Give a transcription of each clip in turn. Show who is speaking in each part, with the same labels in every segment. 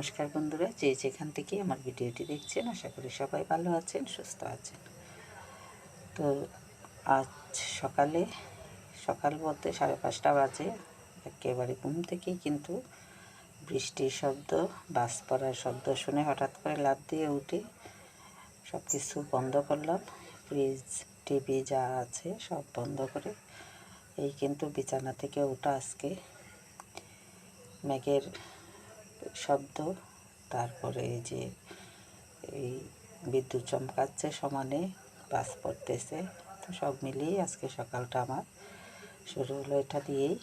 Speaker 1: নমস্কার বন্ধুরা, যে যেখান থেকে আমার ভিডিওটি দেখছেন, আশা করি সবাই ভালো আছেন, সুস্থ আছেন। তো আজ সকালে, সকাল বলতে সাড়ে পাঁচটা বাজে, একেবারে ঘুম থেকেই কিন্তু বৃষ্টির শব্দ, বাস পড়ার শব্দ শুনে হঠাৎ করে লাফ দিয়ে উঠে সব কিছু বন্ধ করলাম। ফ্রিজ, টিভি যা আছে সব বন্ধ করে, এই কিন্তু বিছানা থেকে ওঠা আজকে মেঘের শব্দ, তারপরে এই যে এই বিদ্যুৎ চমকাচ্ছে সমানে, বাস পড়তেছে, তো সব মিলিয়ে আজকে সকালটা আমার শুরু হলো এটা দিয়েই।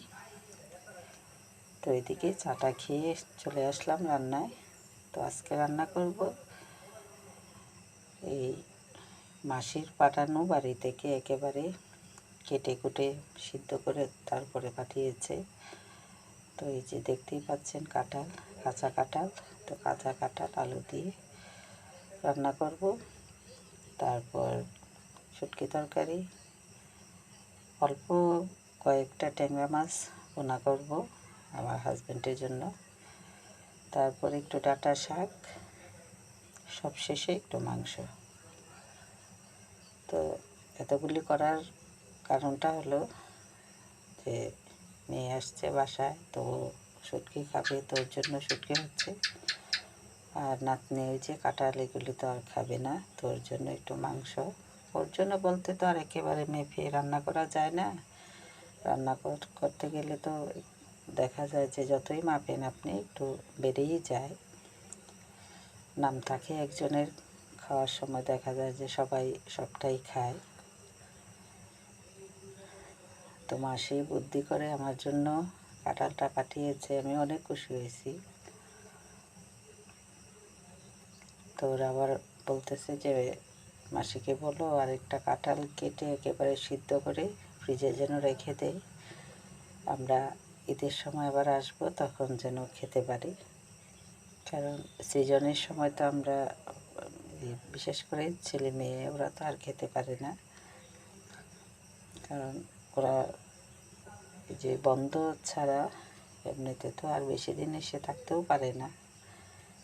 Speaker 1: তো এদিকে চাটা খেয়ে চলে আসলাম রান্নায়। তো আজকে রান্না করব এই মাসির পাঠানো বাড়ি থেকে একেবারে কেটে কুটে সিদ্ধ করে তারপরে পাঠিয়েছে। তো এই যে দেখতেই পাচ্ছেন কাঁঠাল। কাঁচা কাঁঠাল, তো কাঁচা কাঁঠাল আলু দিয়ে রান্না করব। তারপর শুটকি তরকারি, অল্প কয়েকটা ট্যাংরা মাছ পোনা করব আমার হাজব্যান্ডের জন্য। তারপর একটু ডাটা শাক সবশেষে একটু মাংস। তো এতগুলি করার কারণটা হলো যে মেয়ে আসছে বাসায়, তো শুটকি খাবে, তো ওর জন্য শুটকি হচ্ছে। আর নাতনি ওই যে কাঁঠাল এগুলি তো আর খাবে না, তো ওর জন্য একটু মাংস। ওর জন্য বলতে তো আর একেবারে মেপে রান্না করা যায় না। রান্না কর- করতে গেলে তো দেখা যায় যে যতই মাপেন আপনি, একটু বেড়েই যায়। নাম থাকে একজনের, খাওয়ার সময় দেখা যায় যে সবাই সবটাই খায়। তো মাসি বুদ্ধি করে আমার জন্য কাঁঠালটা পাঠিয়েছে, আমি অনেক খুশি হয়েছি। তো ওরা আবার বলতেছে যে, মাসিকে বলো আরেকটা কাঁঠাল কেটে একেবারে সিদ্ধ করে ফ্রিজে যেন রেখে দেয়। আমরা ঈদের সময় আবার আসব, তখন যেন খেতে পারি। কারণ সিজনের সময় তো আমরা বিশেষ করে ছেলে মেয়ে, ওরা তো আর খেতে পারে না। কারণ ওরা যে বন্ধ ছাড়া এমনিতে তো আর বেশি দিন এসে থাকতেও পারে না।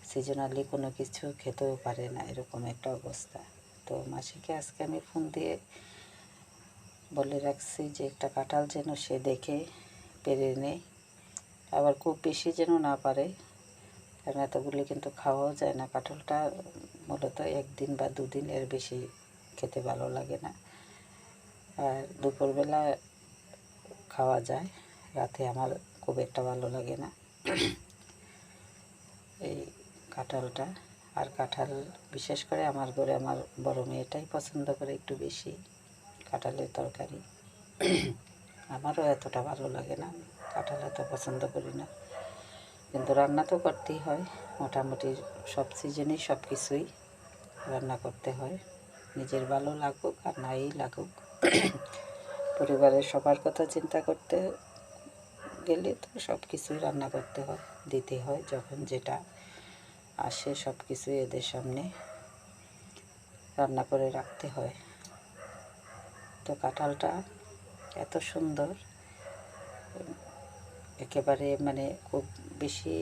Speaker 1: সিজনালি কোনো কিছু খেতেও পারে না, এরকম একটা অবস্থা। তো মাসিকে আজকে আমি ফোন দিয়ে বলে রাখছি যে একটা কাঁঠাল যেন সে দেখে, পেরে নেয় আবার খুব বেশি যেন না পারে। কারণ এতগুলি কিন্তু খাওয়াও যায় না। কাঁঠালটা মূলত একদিন বা দুদিন এর বেশি খেতে ভালো লাগে না। আর দুপুরবেলা খাওয়া যায়। রাতে আমার খুব একটা ভালো লাগে না। এই কাঁঠালটা। আর কাঁঠাল বিশেষ করে আমার ঘরে আমার বড় মেয়েটাই পছন্দ করে একটু বেশি, কাঁঠালের তরকারি। আমারও এতটা ভালো লাগে না। কাঁঠাল এত পছন্দ করি না। কিন্তু রান্না তো করতেই হয়। মোটামুটি সব সিজনেই সব কিছুই রান্না করতে হয়। নিজের ভালো লাগুক আর নাই লাগুক। পরিবারের সবার কথা চিন্তা করতে গেলে তো সব কিছুই রান্না করতে হয়, দিতে হয়, যখন যেটা আসে সব কিছুই এদের সামনে রান্না করে রাখতে হয়। তো কাঁঠালটা এত সুন্দর, একেবারে মানে খুব বেশি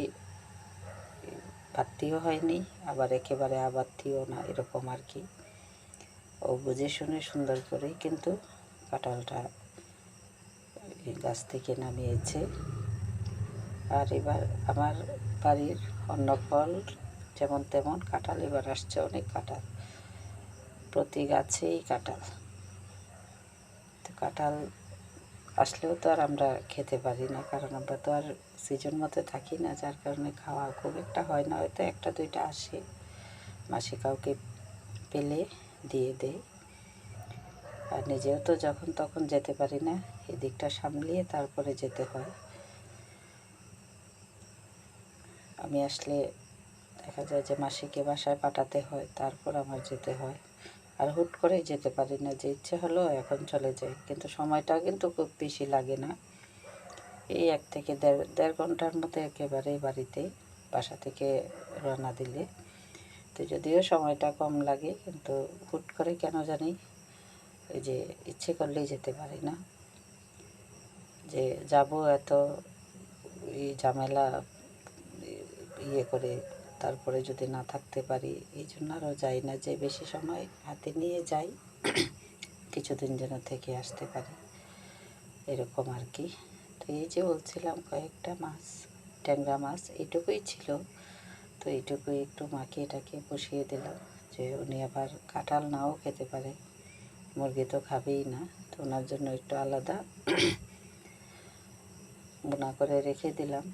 Speaker 1: বাত্তিও হয়নি, আবার একেবারে আবাত্তিও না, এরকম আর কি। ও বুঝে শুনে সুন্দর করেই কিন্তু কাঁঠালটা গাছ থেকে নামিয়েছে। আর এবার আমার বাড়ির অন্য ফল যেমন তেমন কাঁঠাল এবার আসছে, অনেক কাঁঠাল। প্রতি গাছেই কাঁঠাল। তো কাঁঠাল আসলেও তো আর আমরা খেতে পারি না, কারণ আমরা তো আর সিজন মতো থাকি না, যার কারণে খাওয়া খুব একটা হয় না, হয়তো একটা দুইটা আসে। মাসে কাউকে পেলে দিয়ে দেয়। আর নিজেও তো যখন তখন যেতে পারি না, এদিকটা সামলিয়ে তারপরে যেতে হয়। আমি আসলে দেখা যায় যে মাসিকে বাসায় পাঠাতে হয়, তারপর আমার যেতে হয়। আর হুট করে যেতে পারি না, যে ইচ্ছে হলো এখন চলে যাই। কিন্তু সময়টা কিন্তু খুব বেশি লাগে না। এই এক থেকে দেড় দেড় ঘণ্টার মতো একেবারেই বাড়িতে, বাসা থেকে রওনা দিলে। তো যদিও সময়টা কম লাগে, কিন্তু হুট করে কেন জানি এই যে ইচ্ছে করলেই যেতে পারি না। যে যাব এত এই ঝামেলা ইয়ে করে তারপরে যদি না থাকতে পারি, এই জন্য আরও যাই না, যে বেশি সময় হাতে নিয়ে যাই, কিছুদিন যেন থেকে আসতে পারি, এরকম আর কি। তো এই যে বলছিলাম, কয়েকটা মাছ, ট্যাংরা মাছ, এইটুকুই ছিল। তো এইটুকুই একটু মাখিয়ে টাকিয়ে বসিয়ে দিলাম, যে উনি আবার কাঁঠাল নাও খেতে পারে। মুরগি তো খাবেই না, তো ওনার জন্য একটু আলাদা বোনা করে রেখে দিলাম।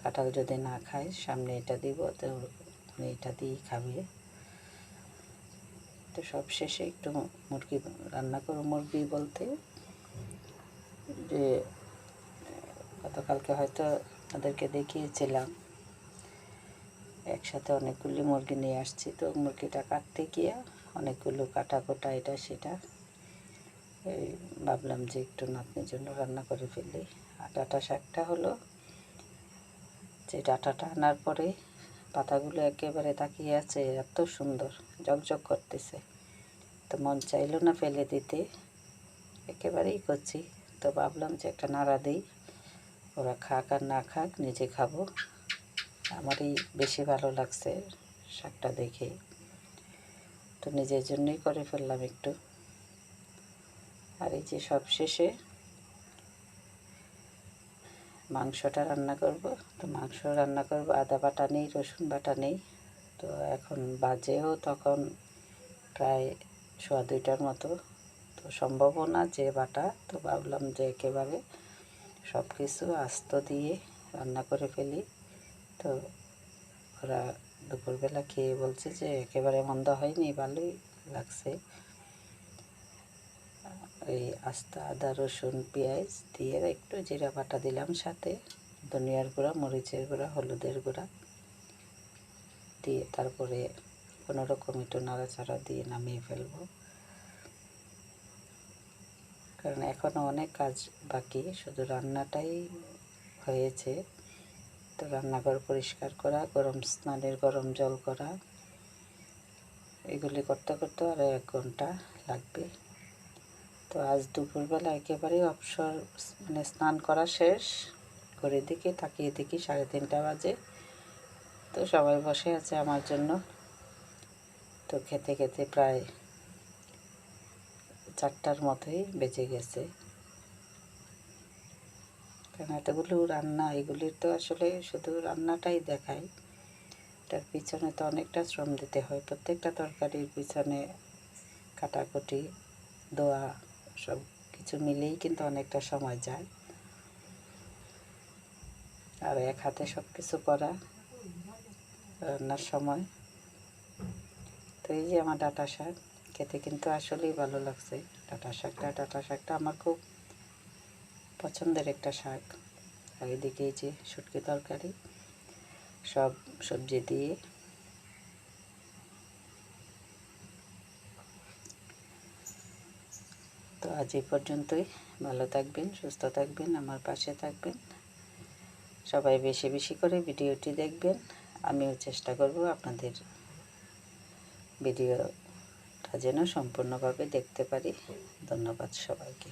Speaker 1: কাঁঠাল যদি না খায়, সামনে এটা দিব, তো এটা দিয়েই খাবে। তো সব শেষে একটু মুরগি রান্না করো মুরগি বলতে। যে, গতকালকে হয়তো তাদেরকে দেখিয়েছিলাম। একসাথে অনেকগুলি মুরগি নিয়ে আসছি, তো মুরগিটা কাটতে গিয়ে অনেকগুলো কাটা কোটা এটা সেটা। এই ভাবলাম যে একটু নাতনির জন্য রান্না করে ফেলি। আর ডাটা শাকটা হলো যে ডাটাটা আনার পরে পাতাগুলো একেবারে তাকিয়ে আছে, এত সুন্দর জকজক করতেছে। তো মন চাইলো না ফেলে দিতে, একেবারেই করছি। তো ভাবলাম যে একটা নাড়া দিই, ওরা খাক আর না খাক, নিজে খাব। আমারই বেশি ভালো লাগছে শাকটা দেখে। তো নিজের জন্যই করে ফেললাম একটু। আর এই যে সব শেষে মাংসটা রান্না করব। তো মাংস রান্না করব। আদা বাটা নেই, রসুন বাটা নেই। তো এখন বাজেও তখন প্রায় সোয়া দুইটার মতো। তো সম্ভবও না যে বাটা। তো ভাবলাম যে একেবারে সব কিছু আস্ত দিয়ে রান্না করে ফেলি। তো ওরা দুপুরবেলা খেয়ে বলছে যে একেবারে মন্দ হয়নি, ভালোই লাগছে। এই আস্তা, আদা, রসুন, পেঁয়াজ দিয়ে একটু জিরা বাটা দিলাম সাথে, ধনিয়ার গুঁড়া, মরিচের গুঁড়া, হলুদের গুঁড়া দিয়ে তারপরে কোনো রকম একটু নাড়াচাড়া দিয়ে নামিয়ে ফেলব। কারণ এখনও অনেক কাজ বাকি, শুধু রান্নাটাই হয়েছে। তো রান্নাঘর পরিষ্কার করা, গরম স্নানের গরম জল করা। এগুলি করতে করতে আরও এক ঘণ্টা লাগবে। তো আজ দুপুরবেলা একেবারেই অবসর মানে স্নান করা শেষ। ঘড়ির দিকে তাকিয়ে দেখি সাড়ে তিনটা বাজে। তো সবাই বসে আছে আমার জন্য। তো খেতে খেতে প্রায় চারটার মতোই বেঁচে গেছে। কারণ এতগুলো রান্না এগুলির তো আসলে শুধু রান্নাটাই দেখায়। তার পিছনে তো অনেকটা শ্রম দিতে হয়। প্রত্যেকটা তরকারির পিছনে কাটাকুটি, দোয়া সব কিছু মিলেই কিন্তু অনেকটা সময় যায়। আর এক হাতে সব কিছু করা রান্নার সময়। তো এই যে আমার ডাটা শাক, খেতে কিন্তু আসলেই ভালো লাগছে। ডাটা শাকটা ডাটা শাকটা আমার খুব পছন্দের একটা শাক। আগে যে শুটকি তরকারি, সব সবজি দিয়ে তো আজ এই পর্যন্তই। ভালো থাকবেন, সুস্থ থাকবেন, আমার পাশে থাকবেন। সবাই বেশি বেশি করে ভিডিওটি দেখবেন। আমিও চেষ্টা করব আপনাদের ভিডিওটা যেন সম্পূর্ণভাবে দেখতে পারি। ধন্যবাদ সবাইকে।